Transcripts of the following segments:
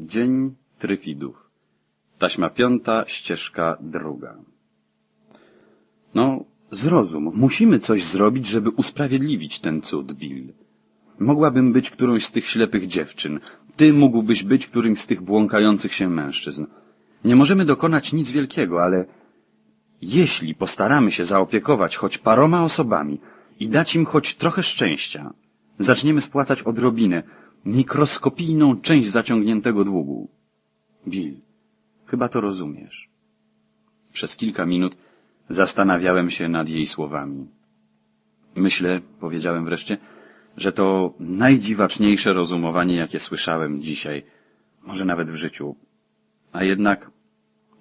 Dzień Tryfidów. Taśma piąta, ścieżka druga. No, zrozum. Musimy coś zrobić, żeby usprawiedliwić ten cud, Bill. Mogłabym być którąś z tych ślepych dziewczyn. Ty mógłbyś być którymś z tych błąkających się mężczyzn. Nie możemy dokonać nic wielkiego, ale jeśli postaramy się zaopiekować choć paroma osobami i dać im choć trochę szczęścia, zaczniemy spłacać odrobinę, mikroskopijną część zaciągniętego długu. Bill, chyba to rozumiesz. Przez kilka minut zastanawiałem się nad jej słowami. Myślę, powiedziałem wreszcie, że to najdziwaczniejsze rozumowanie, jakie słyszałem dzisiaj, może nawet w życiu. A jednak,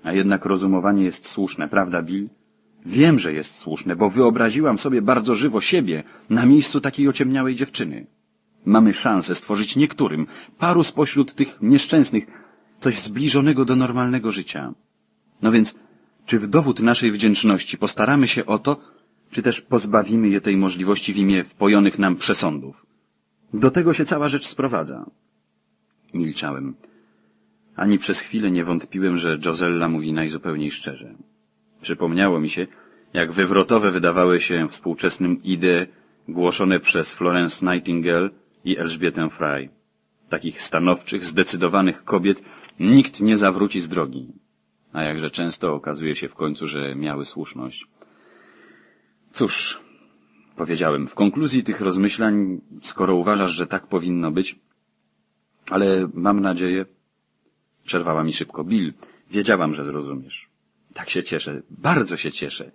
a jednak rozumowanie jest słuszne, prawda, Bill? Wiem, że jest słuszne, bo wyobraziłam sobie bardzo żywo siebie na miejscu takiej ociemniałej dziewczyny. Mamy szansę stworzyć niektórym, paru spośród tych nieszczęsnych, coś zbliżonego do normalnego życia. No więc, czy w dowód naszej wdzięczności postaramy się o to, czy też pozbawimy je tej możliwości w imię wpojonych nam przesądów? Do tego się cała rzecz sprowadza. Milczałem. Ani przez chwilę nie wątpiłem, że Josella mówi najzupełniej szczerze. Przypomniało mi się, jak wywrotowe wydawały się współczesnym idee głoszone przez Florence Nightingale i Elżbietę Fry. Takich stanowczych, zdecydowanych kobiet nikt nie zawróci z drogi. A jakże często okazuje się w końcu, że miały słuszność. Cóż, powiedziałem, w konkluzji tych rozmyślań, skoro uważasz, że tak powinno być, ale mam nadzieję, przerwała mi szybko Bill, wiedziałam, że zrozumiesz. Tak się cieszę, bardzo się cieszę.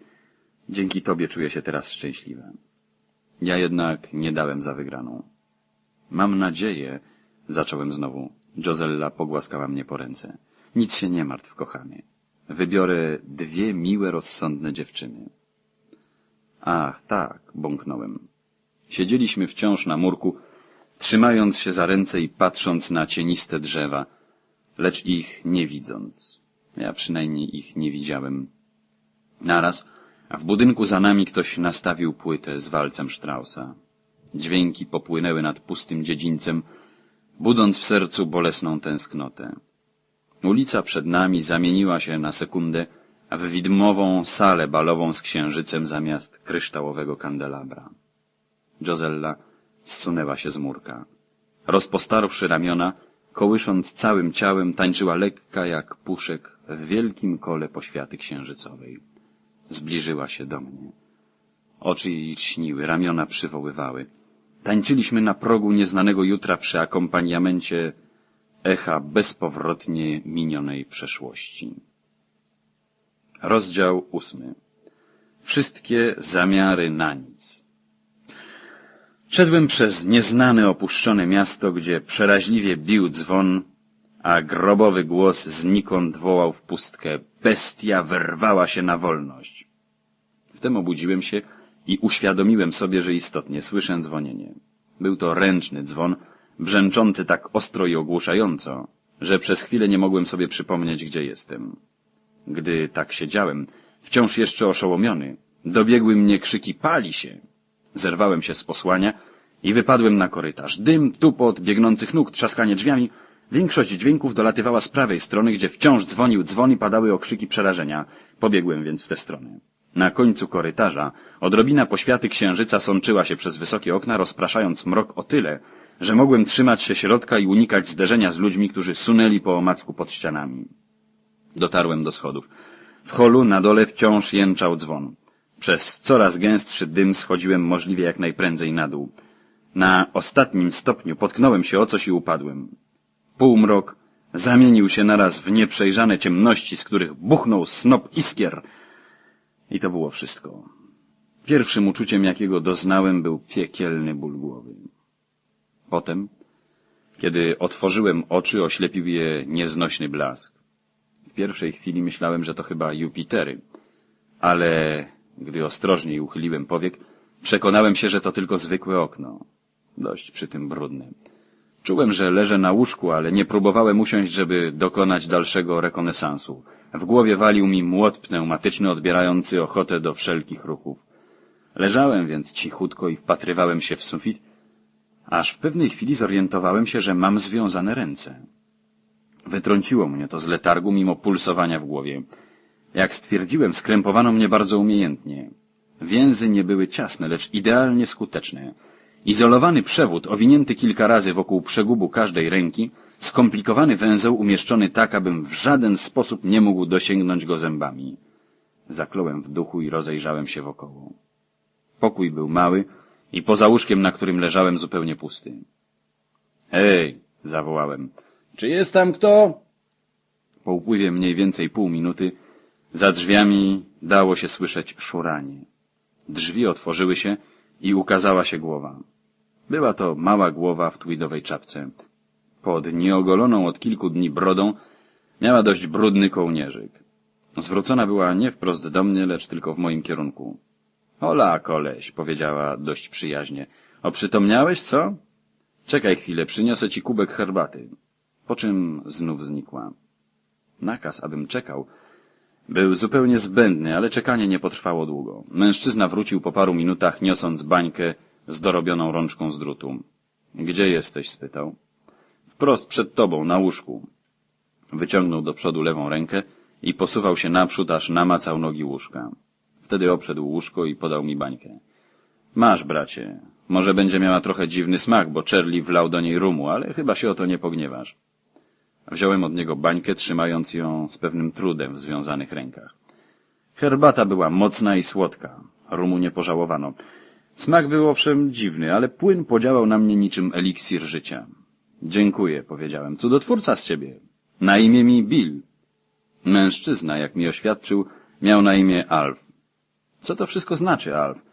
Dzięki tobie czuję się teraz szczęśliwa. Ja jednak nie dałem za wygraną. Mam nadzieję, zacząłem znowu. Josella pogłaskała mnie po ręce. Nic się nie martw, kochany. Wybiorę dwie miłe, rozsądne dziewczyny. Ach, tak, bąknąłem. Siedzieliśmy wciąż na murku, trzymając się za ręce i patrząc na cieniste drzewa, lecz ich nie widząc. Ja przynajmniej ich nie widziałem. Naraz w budynku za nami ktoś nastawił płytę z walcem Straussa. Dźwięki popłynęły nad pustym dziedzińcem, budząc w sercu bolesną tęsknotę. Ulica przed nami zamieniła się na sekundę w widmową salę balową z księżycem zamiast kryształowego kandelabra. Josella zsunęła się z murka. Rozpostarwszy ramiona, kołysząc całym ciałem, tańczyła lekka jak puszek w wielkim kole poświaty księżycowej. Zbliżyła się do mnie. Oczy jej śniły, ramiona przywoływały. Tańczyliśmy na progu nieznanego jutra przy akompaniamencie echa bezpowrotnie minionej przeszłości. Rozdział ósmy. Wszystkie zamiary na nic. Szedłem przez nieznane, opuszczone miasto, gdzie przeraźliwie bił dzwon, a grobowy głos znikąd wołał w pustkę. Bestia wyrwała się na wolność. Wtem obudziłem się i uświadomiłem sobie, że istotnie słyszę dzwonienie. Był to ręczny dzwon, brzęczący tak ostro i ogłuszająco, że przez chwilę nie mogłem sobie przypomnieć, gdzie jestem. Gdy tak siedziałem, wciąż jeszcze oszołomiony, dobiegły mnie krzyki pali się. Zerwałem się z posłania i wypadłem na korytarz. Dym, tupot, biegnących nóg, trzaskanie drzwiami. Większość dźwięków dolatywała z prawej strony, gdzie wciąż dzwonił dzwon i padały okrzyki przerażenia. Pobiegłem więc w tę stronę. Na końcu korytarza odrobina poświaty księżyca sączyła się przez wysokie okna, rozpraszając mrok o tyle, że mogłem trzymać się środka i unikać zderzenia z ludźmi, którzy sunęli po omacku pod ścianami. Dotarłem do schodów. W holu na dole wciąż jęczał dzwon. Przez coraz gęstszy dym schodziłem możliwie jak najprędzej na dół. Na ostatnim stopniu potknąłem się o coś i upadłem. Półmrok zamienił się naraz w nieprzejrzane ciemności, z których buchnął snop iskier. I to było wszystko. Pierwszym uczuciem, jakiego doznałem, był piekielny ból głowy. Potem, kiedy otworzyłem oczy, oślepił je nieznośny blask. W pierwszej chwili myślałem, że to chyba Jupitery, ale gdy ostrożniej uchyliłem powiek, przekonałem się, że to tylko zwykłe okno. Dość przy tym brudne. Czułem, że leżę na łóżku, ale nie próbowałem usiąść, żeby dokonać dalszego rekonesansu. W głowie walił mi młot pneumatyczny odbierający ochotę do wszelkich ruchów. Leżałem więc cichutko i wpatrywałem się w sufit, aż w pewnej chwili zorientowałem się, że mam związane ręce. Wytrąciło mnie to z letargu mimo pulsowania w głowie. Jak stwierdziłem, skrępowano mnie bardzo umiejętnie. Więzy nie były ciasne, lecz idealnie skuteczne. Izolowany przewód, owinięty kilka razy wokół przegubu każdej ręki, skomplikowany węzeł umieszczony tak, abym w żaden sposób nie mógł dosięgnąć go zębami. Zakląłem w duchu i rozejrzałem się wokoło. Pokój był mały i poza łóżkiem, na którym leżałem, zupełnie pusty. Hej, zawołałem. Czy jest tam kto? Po upływie mniej więcej pół minuty za drzwiami dało się słyszeć szuranie. Drzwi otworzyły się i ukazała się głowa. Była to mała głowa w tweedowej czapce. Pod nieogoloną od kilku dni brodą miała dość brudny kołnierzyk. Zwrócona była nie wprost do mnie, lecz tylko w moim kierunku. Hola, koleś, powiedziała dość przyjaźnie. Oprzytomniałeś, co? Czekaj chwilę, przyniosę ci kubek herbaty. Po czym znów znikła. Nakaz, abym czekał, był zupełnie zbędny, ale czekanie nie potrwało długo. Mężczyzna wrócił po paru minutach, niosąc bańkę z dorobioną rączką z drutu. Gdzie jesteś? spytał. Wprost przed tobą, na łóżku. Wyciągnął do przodu lewą rękę i posuwał się naprzód, aż namacał nogi łóżka. Wtedy obszedł łóżko i podał mi bańkę. Masz, bracie. Może będzie miała trochę dziwny smak, bo Charlie wlał do niej rumu, ale chyba się o to nie pogniewasz. Wziąłem od niego bańkę, trzymając ją z pewnym trudem w związanych rękach. Herbata była mocna i słodka. Rumu nie pożałowano. Smak był owszem dziwny, ale płyn podziałał na mnie niczym eliksir życia. Dziękuję, powiedziałem. Cudotwórca z ciebie. Na imię mi Bill. Mężczyzna, jak mi oświadczył, miał na imię Alf. Co to wszystko znaczy, Alf?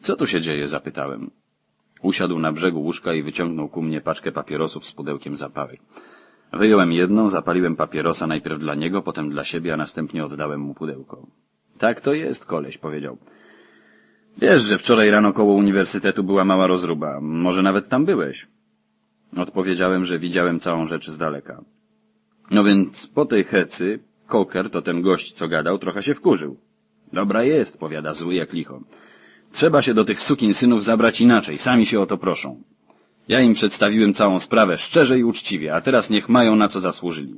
Co tu się dzieje? zapytałem. Usiadł na brzegu łóżka i wyciągnął ku mnie paczkę papierosów z pudełkiem zapałek. Wyjąłem jedną, zapaliłem papierosa najpierw dla niego, potem dla siebie, a następnie oddałem mu pudełko. Tak to jest, koleś, powiedział. Wiesz, że wczoraj rano koło uniwersytetu była mała rozruba. Może nawet tam byłeś. Odpowiedziałem, że widziałem całą rzecz z daleka. No więc po tej hecy, Coker, to ten gość, co gadał, trochę się wkurzył. Dobra jest, powiada zły jak licho. Trzeba się do tych sukin synów zabrać inaczej, sami się o to proszą. Ja im przedstawiłem całą sprawę szczerze i uczciwie, a teraz niech mają na co zasłużyli.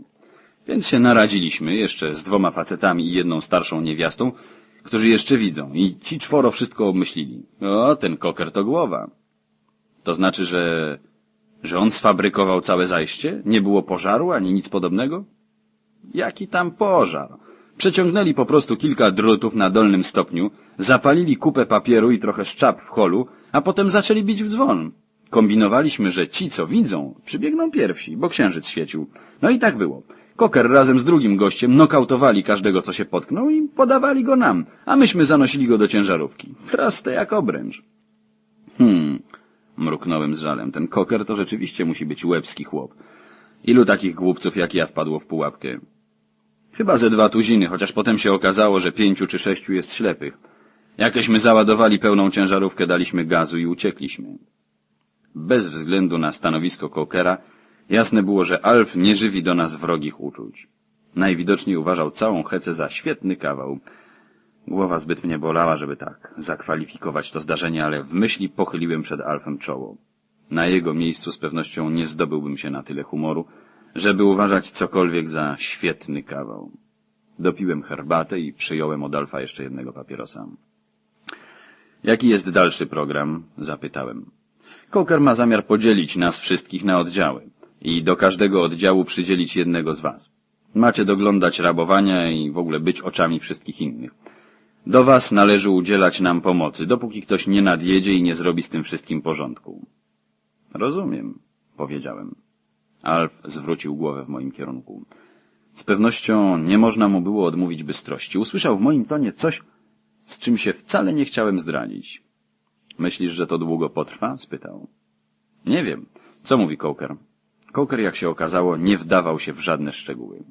Więc się naradziliśmy, jeszcze z dwoma facetami i jedną starszą niewiastą, którzy jeszcze widzą i ci czworo wszystko obmyślili. O, ten koker to głowa. To znaczy, że... że on sfabrykował całe zajście? Nie było pożaru ani nic podobnego? Jaki tam pożar? Przeciągnęli po prostu kilka drutów na dolnym stopniu, zapalili kupę papieru i trochę szczap w holu, a potem zaczęli bić w dzwon. Kombinowaliśmy, że ci, co widzą, przybiegną pierwsi, bo księżyc świecił. No i tak było. Koker razem z drugim gościem nokautowali każdego, co się potknął i podawali go nam, a myśmy zanosili go do ciężarówki. Proste jak obręcz. Hmm, mruknąłem z żalem. Ten koker to rzeczywiście musi być łebski chłop. Ilu takich głupców jak ja wpadło w pułapkę? Chyba ze dwa tuziny, chociaż potem się okazało, że pięciu czy sześciu jest ślepych. Jakeśmy załadowali pełną ciężarówkę, daliśmy gazu i uciekliśmy. Bez względu na stanowisko Kokera, jasne było, że Alf nie żywi do nas wrogich uczuć. Najwidoczniej uważał całą hecę za świetny kawał. Głowa zbyt mnie bolała, żeby tak zakwalifikować to zdarzenie, ale w myśli pochyliłem przed Alfem czoło. Na jego miejscu z pewnością nie zdobyłbym się na tyle humoru, żeby uważać cokolwiek za świetny kawał. Dopiłem herbatę i przyjąłem od Alfa jeszcze jednego papierosa. Jaki jest dalszy program? zapytałem. Koker ma zamiar podzielić nas wszystkich na oddziały i do każdego oddziału przydzielić jednego z was. Macie doglądać rabowania i w ogóle być oczami wszystkich innych. Do was należy udzielać nam pomocy, dopóki ktoś nie nadjedzie i nie zrobi z tym wszystkim porządku. Rozumiem, powiedziałem. Alf zwrócił głowę w moim kierunku. Z pewnością nie można mu było odmówić bystrości. Usłyszał w moim tonie coś, z czym się wcale nie chciałem zdradzić. Myślisz, że to długo potrwa? spytał. Nie wiem. Co mówi Coker? Coker, jak się okazało, nie wdawał się w żadne szczegóły.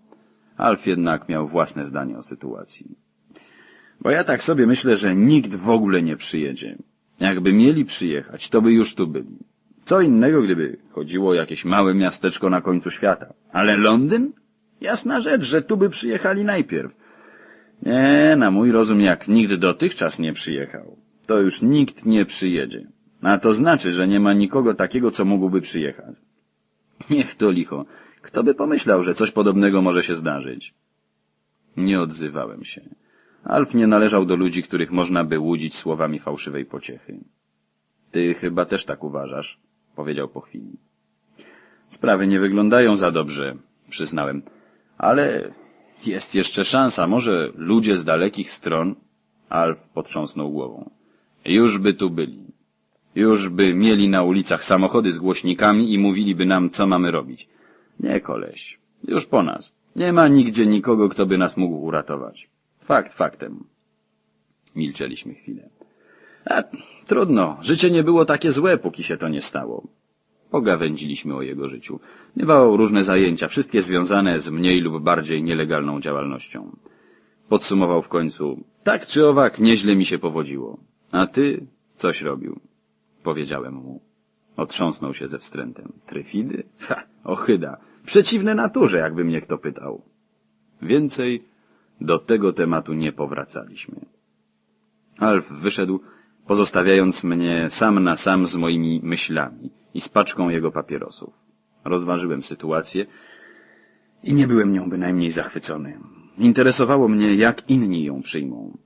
Alf jednak miał własne zdanie o sytuacji. Bo ja tak sobie myślę, że nikt w ogóle nie przyjedzie. Jakby mieli przyjechać, to by już tu byli. Co innego, gdyby chodziło o jakieś małe miasteczko na końcu świata. Ale Londyn? Jasna rzecz, że tu by przyjechali najpierw. Nie, na mój rozum jak nikt dotychczas nie przyjechał to już nikt nie przyjedzie. A to znaczy, że nie ma nikogo takiego, co mógłby przyjechać. Niech to licho. Kto by pomyślał, że coś podobnego może się zdarzyć? Nie odzywałem się. Alf nie należał do ludzi, których można by łudzić słowami fałszywej pociechy. Ty chyba też tak uważasz, powiedział po chwili. Sprawy nie wyglądają za dobrze, przyznałem. Ale jest jeszcze szansa, może ludzie z dalekich stron... Alf potrząsnął głową. Już by tu byli. Już by mieli na ulicach samochody z głośnikami i mówiliby nam, co mamy robić. Nie, koleś. Już po nas. Nie ma nigdzie nikogo, kto by nas mógł uratować. Fakt faktem. Milczeliśmy chwilę. A, trudno. Życie nie było takie złe, póki się to nie stało. Pogawędziliśmy o jego życiu. Miewał różne zajęcia, wszystkie związane z mniej lub bardziej nielegalną działalnością. Podsumował w końcu. Tak czy owak, nieźle mi się powodziło. A ty coś robił. Powiedziałem mu. Otrząsnął się ze wstrętem. Tryfidy? Ha, ochyda. Przeciwne naturze, jakby mnie kto pytał. Więcej do tego tematu nie powracaliśmy. Alf wyszedł, pozostawiając mnie sam na sam z moimi myślami i z paczką jego papierosów. Rozważyłem sytuację i nie byłem nią bynajmniej zachwycony. Interesowało mnie, jak inni ją przyjmą.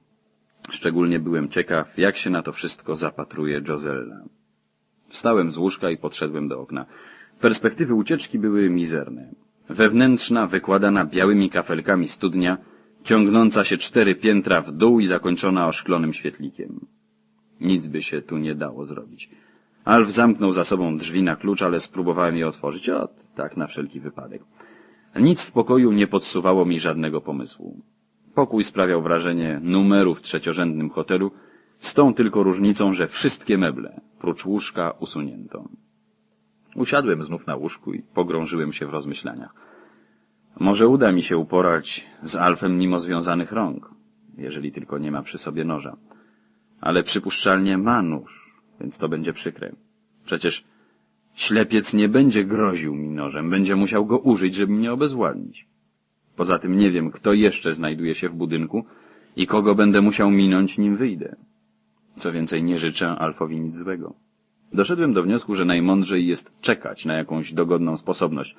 Szczególnie byłem ciekaw, jak się na to wszystko zapatruje Josella. Wstałem z łóżka i podszedłem do okna. Perspektywy ucieczki były mizerne. Wewnętrzna, wykładana białymi kafelkami studnia, ciągnąca się cztery piętra w dół i zakończona oszklonym świetlikiem. Nic by się tu nie dało zrobić. Alf zamknął za sobą drzwi na klucz, ale spróbowałem je otworzyć. Ot, tak na wszelki wypadek. Nic w pokoju nie podsuwało mi żadnego pomysłu. Pokój sprawiał wrażenie numeru w trzeciorzędnym hotelu, z tą tylko różnicą, że wszystkie meble, prócz łóżka, usunięto. Usiadłem znów na łóżku i pogrążyłem się w rozmyślaniach. Może uda mi się uporać z Alfem mimo związanych rąk, jeżeli tylko nie ma przy sobie noża. Ale przypuszczalnie ma nóż, więc to będzie przykre. Przecież ślepiec nie będzie groził mi nożem, będzie musiał go użyć, żeby mnie obezwładnić. Poza tym nie wiem, kto jeszcze znajduje się w budynku i kogo będę musiał minąć, nim wyjdę. Co więcej, nie życzę Alfowi nic złego. Doszedłem do wniosku, że najmądrzej jest czekać na jakąś dogodną sposobność.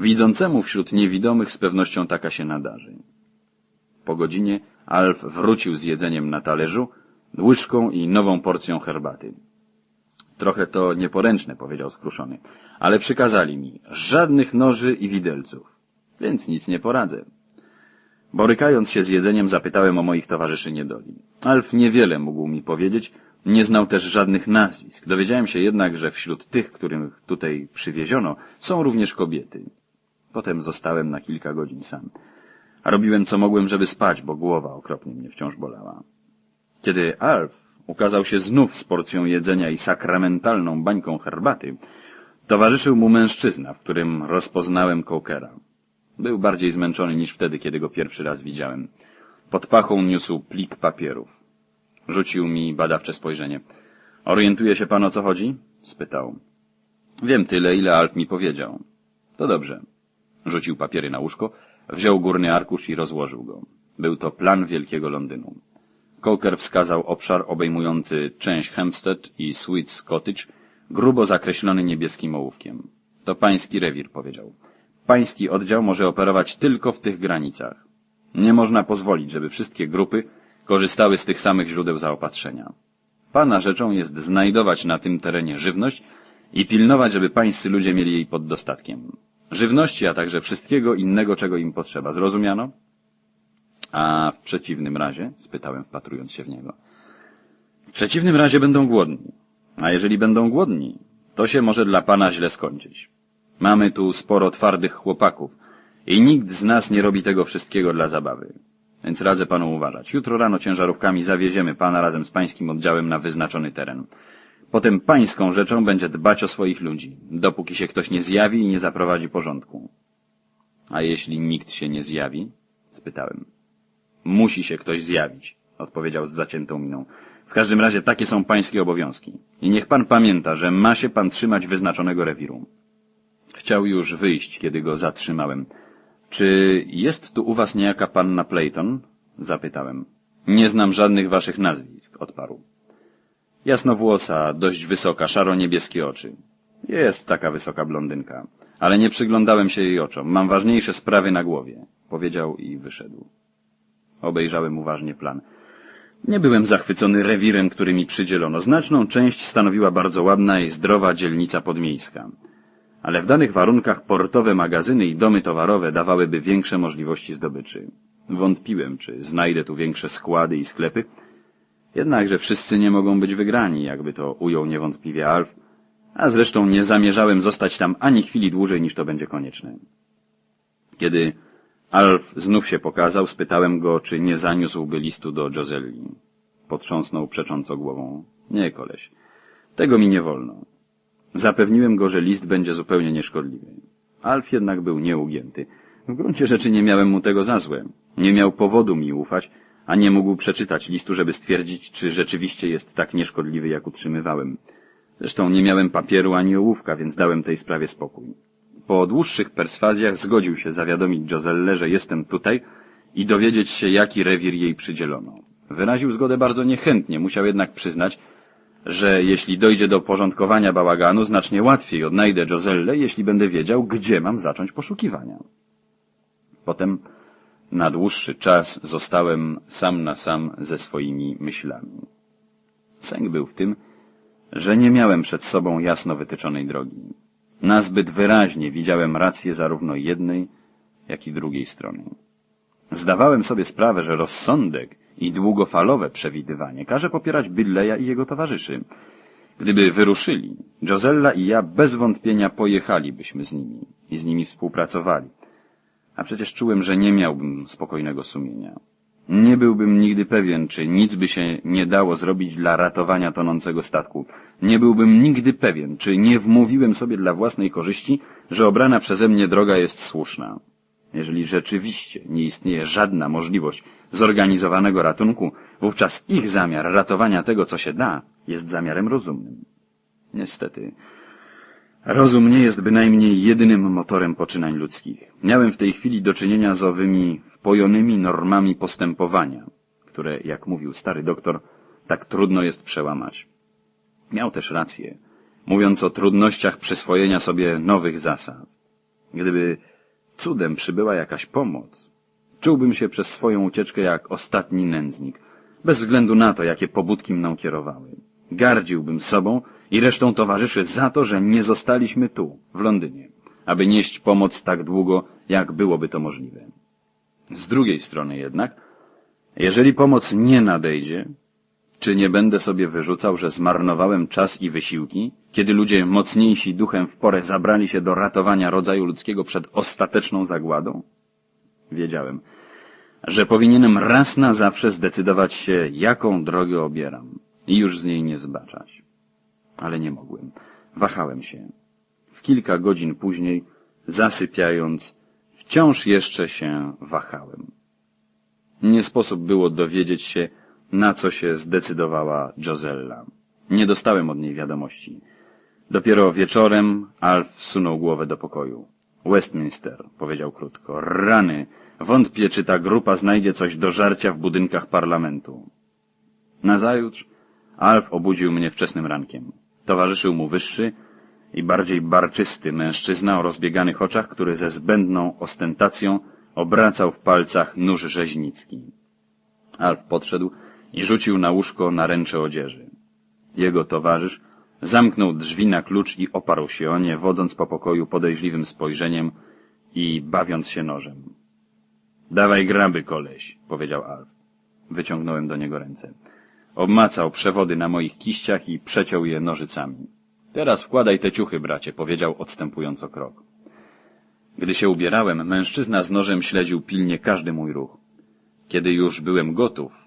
Widzącemu wśród niewidomych z pewnością taka się nadarzy. Po godzinie Alf wrócił z jedzeniem na talerzu, łyżką i nową porcją herbaty. Trochę to nieporęczne, powiedział skruszony, ale przykazali mi żadnych noży i widelców, więc nic nie poradzę. Borykając się z jedzeniem, zapytałem o moich towarzyszy niedoli. Alf niewiele mógł mi powiedzieć, nie znał też żadnych nazwisk. Dowiedziałem się jednak, że wśród tych, których tutaj przywieziono, są również kobiety. Potem zostałem na kilka godzin sam. A robiłem co mogłem, żeby spać, bo głowa okropnie mnie wciąż bolała. Kiedy Alf ukazał się znów z porcją jedzenia i sakramentalną bańką herbaty, towarzyszył mu mężczyzna, w którym rozpoznałem Cokera. Był bardziej zmęczony niż wtedy, kiedy go pierwszy raz widziałem. Pod pachą niósł plik papierów. Rzucił mi badawcze spojrzenie. Orientuje się pan o co chodzi? spytał. Wiem tyle, ile Alf mi powiedział. To dobrze. Rzucił papiery na łóżko, wziął górny arkusz i rozłożył go. Był to plan Wielkiego Londynu. Coker wskazał obszar obejmujący część Hempstead i Sweets Cottage, grubo zakreślony niebieskim ołówkiem. To pański rewir, powiedział. Pański oddział może operować tylko w tych granicach. Nie można pozwolić, żeby wszystkie grupy korzystały z tych samych źródeł zaopatrzenia. Pana rzeczą jest znajdować na tym terenie żywność i pilnować, żeby pańscy ludzie mieli jej pod dostatkiem. Żywności, a także wszystkiego innego, czego im potrzeba. Zrozumiano? A w przeciwnym razie? spytałem, wpatrując się w niego. W przeciwnym razie będą głodni. A jeżeli będą głodni, to się może dla pana źle skończyć. Mamy tu sporo twardych chłopaków i nikt z nas nie robi tego wszystkiego dla zabawy. Więc radzę panu uważać. Jutro rano ciężarówkami zawieziemy pana razem z pańskim oddziałem na wyznaczony teren. Potem pańską rzeczą będzie dbać o swoich ludzi, dopóki się ktoś nie zjawi i nie zaprowadzi porządku. A jeśli nikt się nie zjawi? spytałem. Musi się ktoś zjawić, odpowiedział z zaciętą miną. W każdym razie takie są pańskie obowiązki. I niech pan pamięta, że ma się pan trzymać wyznaczonego rewiru. Chciał już wyjść, kiedy go zatrzymałem. Czy jest tu u was niejaka panna Playton? Zapytałem. Nie znam żadnych waszych nazwisk, odparł. Jasnowłosa, dość wysoka, szaro-niebieskie oczy. Jest taka wysoka blondynka, ale nie przyglądałem się jej oczom. Mam ważniejsze sprawy na głowie, powiedział i wyszedł. Obejrzałem uważnie plan. Nie byłem zachwycony rewirem, który mi przydzielono. Znaczną część stanowiła bardzo ładna i zdrowa dzielnica podmiejska. Ale w danych warunkach portowe magazyny i domy towarowe dawałyby większe możliwości zdobyczy. Wątpiłem, czy znajdę tu większe składy i sklepy. Jednakże wszyscy nie mogą być wygrani, jakby to ujął niewątpliwie Alf, a zresztą nie zamierzałem zostać tam ani chwili dłużej niż to będzie konieczne. Kiedy Alf znów się pokazał, spytałem go, czy nie zaniósłby listu do Joselli. Potrząsnął przecząco głową. Nie, koleś. Tego mi nie wolno. Zapewniłem go, że list będzie zupełnie nieszkodliwy. Alf jednak był nieugięty. W gruncie rzeczy nie miałem mu tego za złe. Nie miał powodu mi ufać, a nie mógł przeczytać listu, żeby stwierdzić, czy rzeczywiście jest tak nieszkodliwy, jak utrzymywałem. Zresztą nie miałem papieru ani ołówka, więc dałem tej sprawie spokój. Po dłuższych perswazjach zgodził się zawiadomić Joselle, że jestem tutaj i dowiedzieć się, jaki rewir jej przydzielono. Wyraził zgodę bardzo niechętnie, musiał jednak przyznać, że jeśli dojdzie do porządkowania bałaganu, znacznie łatwiej odnajdę Joselle, jeśli będę wiedział, gdzie mam zacząć poszukiwania. Potem na dłuższy czas zostałem sam na sam ze swoimi myślami. Sęk był w tym, że nie miałem przed sobą jasno wytyczonej drogi. Nazbyt wyraźnie widziałem rację zarówno jednej, jak i drugiej strony. Zdawałem sobie sprawę, że rozsądek i długofalowe przewidywanie każe popierać Billeya i jego towarzyszy. Gdyby wyruszyli, Josella i ja bez wątpienia pojechalibyśmy z nimi i z nimi współpracowali. A przecież czułem, że nie miałbym spokojnego sumienia. Nie byłbym nigdy pewien, czy nic by się nie dało zrobić dla ratowania tonącego statku. Nie byłbym nigdy pewien, czy nie wmówiłem sobie dla własnej korzyści, że obrana przeze mnie droga jest słuszna. Jeżeli rzeczywiście nie istnieje żadna możliwość zorganizowanego ratunku, wówczas ich zamiar ratowania tego, co się da, jest zamiarem rozumnym. Niestety, rozum nie jest bynajmniej jedynym motorem poczynań ludzkich. Miałem w tej chwili do czynienia z owymi wpojonymi normami postępowania, które, jak mówił stary doktor, tak trudno jest przełamać. Miał też rację, mówiąc o trudnościach przyswojenia sobie nowych zasad. Gdyby cudem przybyła jakaś pomoc, czułbym się przez swoją ucieczkę jak ostatni nędznik, bez względu na to, jakie pobudki mną kierowały. Gardziłbym sobą i resztą towarzyszy za to, że nie zostaliśmy tu, w Londynie, aby nieść pomoc tak długo, jak byłoby to możliwe. Z drugiej strony jednak, jeżeli pomoc nie nadejdzie, czy nie będę sobie wyrzucał, że zmarnowałem czas i wysiłki, kiedy ludzie mocniejsi duchem w porę zabrali się do ratowania rodzaju ludzkiego przed ostateczną zagładą? Wiedziałem, że powinienem raz na zawsze zdecydować się, jaką drogę obieram i już z niej nie zbaczać. Ale nie mogłem. Wahałem się. W kilka godzin później, zasypiając, wciąż jeszcze się wahałem. Nie sposób było dowiedzieć się, na co się zdecydowała Josella. Nie dostałem od niej wiadomości. Dopiero wieczorem Alf wsunął głowę do pokoju. Westminster, powiedział krótko. Rany! Wątpię, czy ta grupa znajdzie coś do żarcia w budynkach parlamentu. Nazajutrz Alf obudził mnie wczesnym rankiem. Towarzyszył mu wyższy i bardziej barczysty mężczyzna o rozbieganych oczach, który ze zbędną ostentacją obracał w palcach nóż rzeźnicki. Alf podszedł i rzucił na łóżko naręcze odzieży. Jego towarzysz zamknął drzwi na klucz i oparł się o nie, wodząc po pokoju podejrzliwym spojrzeniem i bawiąc się nożem. Dawaj graby, koleś, powiedział Alf. Wyciągnąłem do niego ręce. Obmacał przewody na moich kiściach i przeciął je nożycami. Teraz wkładaj te ciuchy, bracie, powiedział odstępując o krok. Gdy się ubierałem, mężczyzna z nożem śledził pilnie każdy mój ruch. Kiedy już byłem gotów,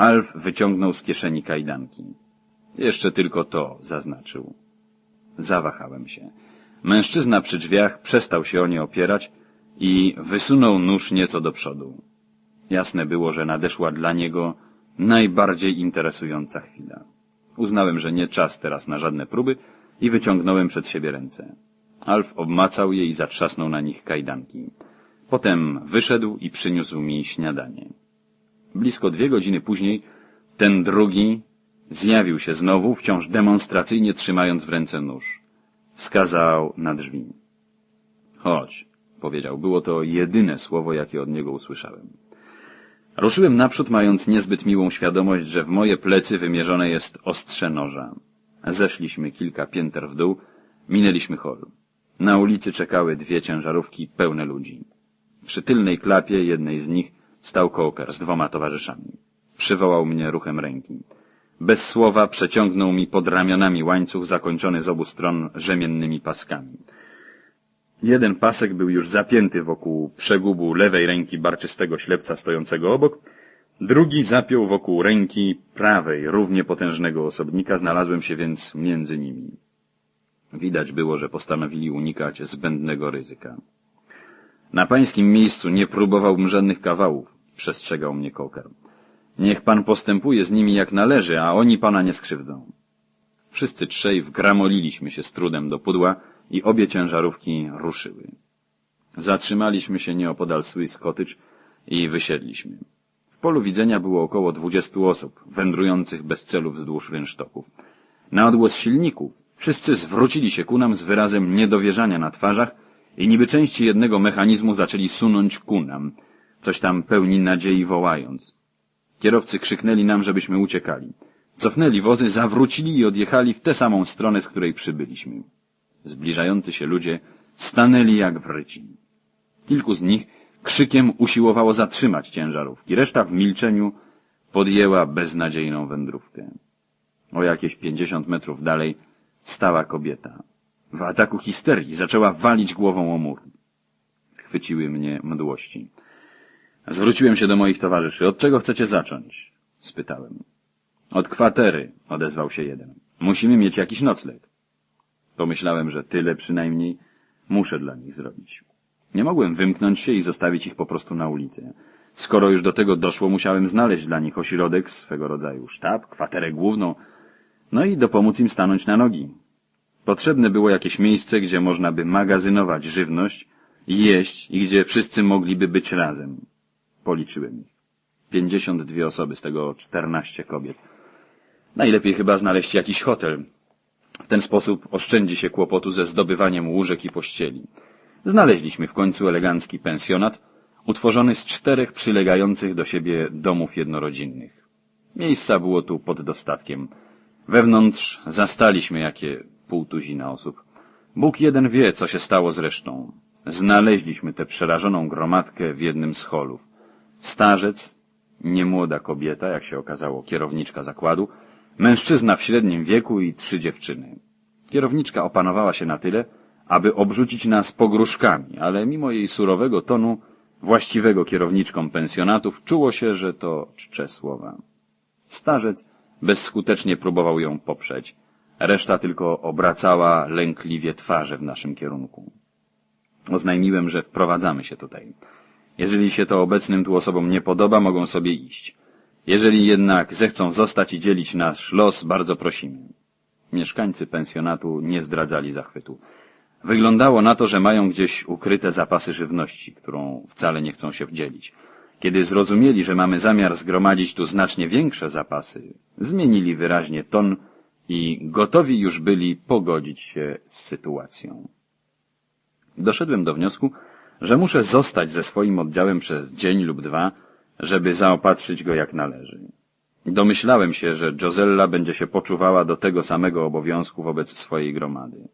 Alf wyciągnął z kieszeni kajdanki. Jeszcze tylko to, zaznaczył. Zawahałem się. Mężczyzna przy drzwiach przestał się o nie opierać i wysunął nóż nieco do przodu. Jasne było, że nadeszła dla niego najbardziej interesująca chwila. Uznałem, że nie czas teraz na żadne próby i wyciągnąłem przed siebie ręce. Alf obmacał je i zatrzasnął na nich kajdanki. Potem wyszedł i przyniósł mi śniadanie. Blisko dwie godziny później ten drugi zjawił się znowu, wciąż demonstracyjnie trzymając w ręce nóż. wskazał na drzwi. Chodź, powiedział. Było to jedyne słowo, jakie od niego usłyszałem. Ruszyłem naprzód, mając niezbyt miłą świadomość, że w moje plecy wymierzone jest ostrze noża. Zeszliśmy kilka pięter w dół, minęliśmy hol. Na ulicy czekały dwie ciężarówki pełne ludzi. Przy tylnej klapie jednej z nich stał kołker z dwoma towarzyszami. Przywołał mnie ruchem ręki. Bez słowa przeciągnął mi pod ramionami łańcuch zakończony z obu stron rzemiennymi paskami. Jeden pasek był już zapięty wokół przegubu lewej ręki barczystego ślepca stojącego obok, drugi zapiął wokół ręki prawej równie potężnego osobnika, znalazłem się więc między nimi. Widać było, że postanowili unikać zbędnego ryzyka. Na pańskim miejscu nie próbowałbym żadnych kawałów, przestrzegał mnie Koker. Niech pan postępuje z nimi jak należy, a oni pana nie skrzywdzą. Wszyscy trzej wgramoliliśmy się z trudem do pudła i obie ciężarówki ruszyły. Zatrzymaliśmy się nieopodal Swiss Cottage i wysiedliśmy. W polu widzenia było około dwudziestu osób, wędrujących bez celu wzdłuż rynsztoków. Na odgłos silników wszyscy zwrócili się ku nam z wyrazem niedowierzania na twarzach i niby części jednego mechanizmu zaczęli sunąć ku nam, coś tam pełni nadziei wołając. Kierowcy krzyknęli nam, żebyśmy uciekali. Cofnęli wozy, zawrócili i odjechali w tę samą stronę, z której przybyliśmy. Zbliżający się ludzie stanęli jak wryci. Kilku z nich krzykiem usiłowało zatrzymać ciężarówki, reszta w milczeniu podjęła beznadziejną wędrówkę. O jakieś pięćdziesiąt metrów dalej stała kobieta. W ataku histerii zaczęła walić głową o mur. Chwyciły mnie mdłości. Zwróciłem się do moich towarzyszy. Od czego chcecie zacząć? spytałem. Od kwatery, odezwał się jeden. Musimy mieć jakiś nocleg. Pomyślałem, że tyle przynajmniej muszę dla nich zrobić. Nie mogłem wymknąć się i zostawić ich po prostu na ulicy. Skoro już do tego doszło, musiałem znaleźć dla nich ośrodek, swego rodzaju sztab, kwaterę główną, no i dopomóc im stanąć na nogi. Potrzebne było jakieś miejsce, gdzie można by magazynować żywność, jeść i gdzie wszyscy mogliby być razem. Policzyłem ich. Pięćdziesiąt dwie osoby, z tego czternaście kobiet. Najlepiej chyba znaleźć jakiś hotel. W ten sposób oszczędzi się kłopotu ze zdobywaniem łóżek i pościeli. Znaleźliśmy w końcu elegancki pensjonat, utworzony z czterech przylegających do siebie domów jednorodzinnych. Miejsca było tu pod dostatkiem. Wewnątrz zastaliśmy jakie pół osób. Bóg jeden wie, co się stało z resztą. Znaleźliśmy tę przerażoną gromadkę w jednym z holów. Starzec, niemłoda kobieta, jak się okazało kierowniczka zakładu, mężczyzna w średnim wieku i trzy dziewczyny. Kierowniczka opanowała się na tyle, aby obrzucić nas pogróżkami, ale mimo jej surowego tonu, właściwego kierowniczkom pensjonatów, czuło się, że to czcze słowa. Starzec bezskutecznie próbował ją poprzeć. Reszta tylko obracała lękliwie twarze w naszym kierunku. Oznajmiłem, że wprowadzamy się tutaj. Jeżeli się to obecnym tu osobom nie podoba, mogą sobie iść. Jeżeli jednak zechcą zostać i dzielić nasz los, bardzo prosimy. Mieszkańcy pensjonatu nie zdradzali zachwytu. Wyglądało na to, że mają gdzieś ukryte zapasy żywności, którą wcale nie chcą się dzielić. Kiedy zrozumieli, że mamy zamiar zgromadzić tu znacznie większe zapasy, zmienili wyraźnie ton i gotowi już byli pogodzić się z sytuacją. Doszedłem do wniosku, że muszę zostać ze swoim oddziałem przez dzień lub dwa, żeby zaopatrzyć go jak należy. Domyślałem się, że Josella będzie się poczuwała do tego samego obowiązku wobec swojej gromady.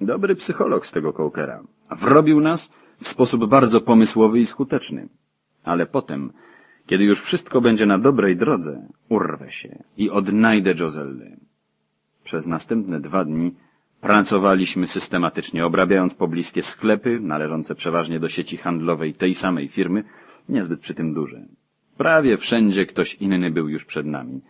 Dobry psycholog z tego Coukera. Wrobił nas w sposób bardzo pomysłowy i skuteczny. Ale potem, kiedy już wszystko będzie na dobrej drodze, urwę się i odnajdę Josellę. Przez następne dwa dni pracowaliśmy systematycznie, obrabiając pobliskie sklepy, należące przeważnie do sieci handlowej tej samej firmy, niezbyt przy tym duże. Prawie wszędzie ktoś inny był już przed nami.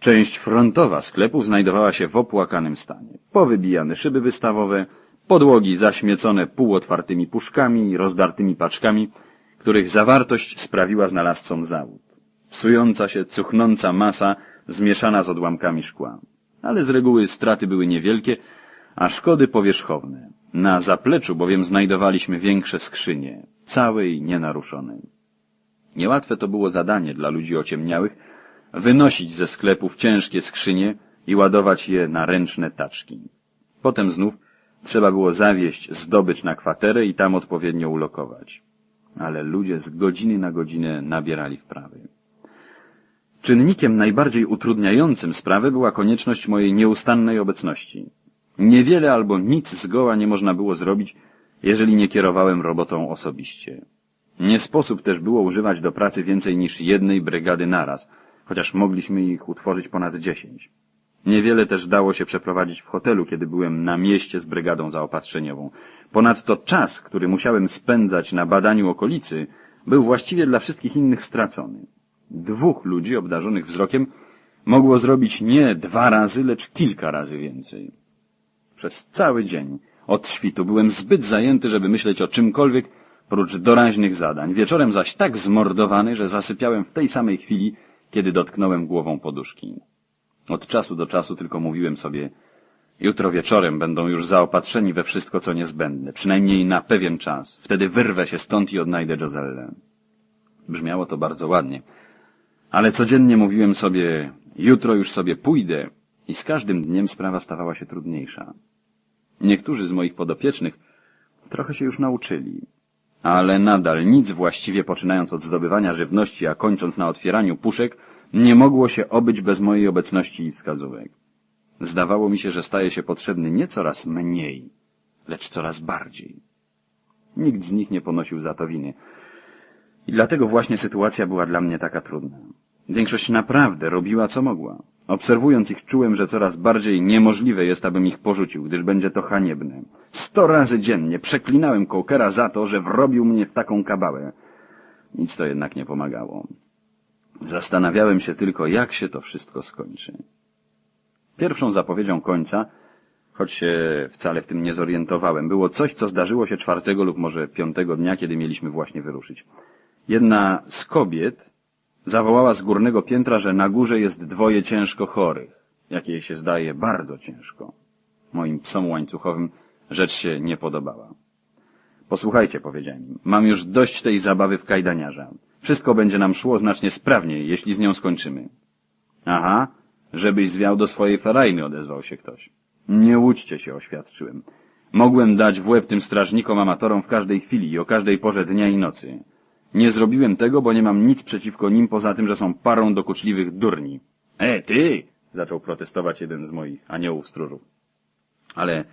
Część frontowa sklepów znajdowała się w opłakanym stanie. Powybijane szyby wystawowe, podłogi zaśmiecone półotwartymi puszkami i rozdartymi paczkami, których zawartość sprawiła znalazcom zawód. Psująca się, cuchnąca masa zmieszana z odłamkami szkła. Ale z reguły straty były niewielkie, a szkody powierzchowne. Na zapleczu bowiem znajdowaliśmy większe skrzynie, całe i nienaruszone. Niełatwe to było zadanie dla ludzi ociemniałych, wynosić ze sklepów ciężkie skrzynie i ładować je na ręczne taczki. Potem znów Trzeba było zawieźć zdobycz na kwaterę i tam odpowiednio ulokować. Ale ludzie z godziny na godzinę nabierali wprawy. Czynnikiem najbardziej utrudniającym sprawę była konieczność mojej nieustannej obecności. Niewiele albo nic zgoła nie można było zrobić, jeżeli nie kierowałem robotą osobiście. Nie sposób też było używać do pracy więcej niż jednej brygady naraz, chociaż mogliśmy ich utworzyć ponad dziesięć. Niewiele też dało się przeprowadzić w hotelu, kiedy byłem na mieście z brygadą zaopatrzeniową. Ponadto czas, który musiałem spędzać na badaniu okolicy, był właściwie dla wszystkich innych stracony. Dwóch ludzi obdarzonych wzrokiem mogło zrobić nie dwa razy, lecz kilka razy więcej. Przez cały dzień od świtu byłem zbyt zajęty, żeby myśleć o czymkolwiek prócz doraźnych zadań. Wieczorem zaś tak zmordowany, że zasypiałem w tej samej chwili, kiedy dotknąłem głową poduszki. Od czasu do czasu tylko mówiłem sobie, jutro wieczorem będą już zaopatrzeni we wszystko, co niezbędne, przynajmniej na pewien czas. Wtedy wyrwę się stąd i odnajdę Josellę. Brzmiało to bardzo ładnie. Ale codziennie mówiłem sobie, jutro już sobie pójdę i z każdym dniem sprawa stawała się trudniejsza. Niektórzy z moich podopiecznych trochę się już nauczyli, ale nadal nic właściwie poczynając od zdobywania żywności, a kończąc na otwieraniu puszek, nie mogło się obyć bez mojej obecności i wskazówek. Zdawało mi się, że staje się potrzebny nie coraz mniej, lecz coraz bardziej. Nikt z nich nie ponosił za to winy. I dlatego właśnie sytuacja była dla mnie taka trudna. Większość naprawdę robiła co mogła. Obserwując ich czułem, że coraz bardziej niemożliwe jest, abym ich porzucił, gdyż będzie to haniebne. Sto razy dziennie przeklinałem Cookera za to, że wrobił mnie w taką kabałę. Nic to jednak nie pomagało. Zastanawiałem się tylko, jak się to wszystko skończy. Pierwszą zapowiedzią końca, choć się wcale w tym nie zorientowałem, było coś, co zdarzyło się czwartego lub może piątego dnia, kiedy mieliśmy właśnie wyruszyć. Jedna z kobiet zawołała z górnego piętra, że na górze jest dwoje ciężko chorych, jak jej się zdaje bardzo ciężko. Moim psom łańcuchowym rzecz się nie podobała. Posłuchajcie, powiedziałem im, mam już dość tej zabawy w kajdaniarza. Wszystko będzie nam szło znacznie sprawniej, jeśli z nią skończymy. Aha, żebyś zwiał do swojej ferajny, odezwał się ktoś. Nie łudźcie się, oświadczyłem. Mogłem dać w łeb tym strażnikom amatorom w każdej chwili i o każdej porze dnia i nocy. Nie zrobiłem tego, bo nie mam nic przeciwko nim poza tym, że są parą dokuczliwych durni. E, ty! zaczął protestować jeden z moich aniołów stróżów. Ale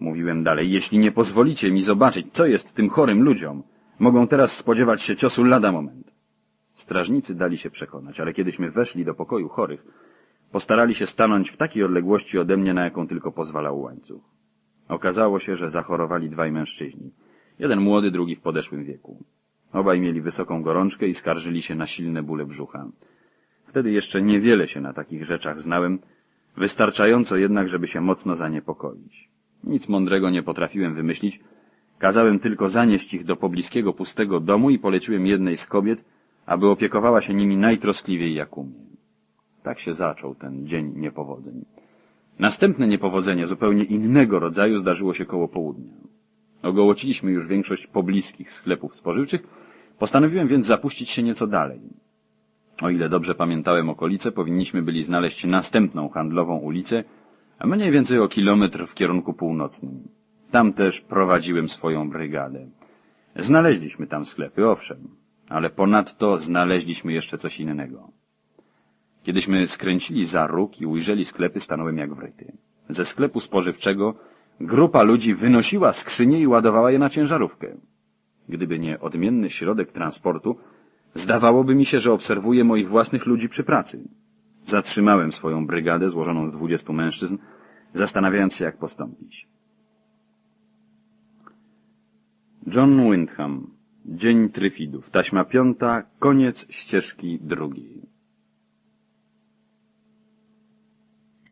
mówiłem dalej, jeśli nie pozwolicie mi zobaczyć, co jest tym chorym ludziom, mogą teraz spodziewać się ciosu lada moment. Strażnicy dali się przekonać, ale kiedyśmy weszli do pokoju chorych, postarali się stanąć w takiej odległości ode mnie, na jaką tylko pozwalał łańcuch. Okazało się, że zachorowali dwaj mężczyźni. Jeden młody, drugi w podeszłym wieku. Obaj mieli wysoką gorączkę i skarżyli się na silne bóle brzucha. Wtedy jeszcze niewiele się na takich rzeczach znałem, wystarczająco jednak, żeby się mocno zaniepokoić. Nic mądrego nie potrafiłem wymyślić, kazałem tylko zanieść ich do pobliskiego pustego domu i poleciłem jednej z kobiet, aby opiekowała się nimi najtroskliwiej jak umie. Tak się zaczął ten dzień niepowodzeń. Następne niepowodzenie zupełnie innego rodzaju zdarzyło się koło południa. Ogołociliśmy już większość pobliskich sklepów spożywczych, postanowiłem więc zapuścić się nieco dalej. O ile dobrze pamiętałem okolice, powinniśmy byli znaleźć następną handlową ulicę, a mniej więcej o kilometr w kierunku północnym. Tam też prowadziłem swoją brygadę. Znaleźliśmy tam sklepy, owszem, ale ponadto znaleźliśmy jeszcze coś innego. Kiedyśmy skręcili za róg i ujrzeli sklepy, stanąłem jak wryty. Ze sklepu spożywczego Grupa ludzi wynosiła skrzynie i ładowała je na ciężarówkę. Gdyby nie odmienny środek transportu, zdawałoby mi się, że obserwuję moich własnych ludzi przy pracy. Zatrzymałem swoją brygadę złożoną z dwudziestu mężczyzn, zastanawiając się, jak postąpić. John Windham. Dzień Tryfidów. Taśma piąta. Koniec ścieżki drugiej.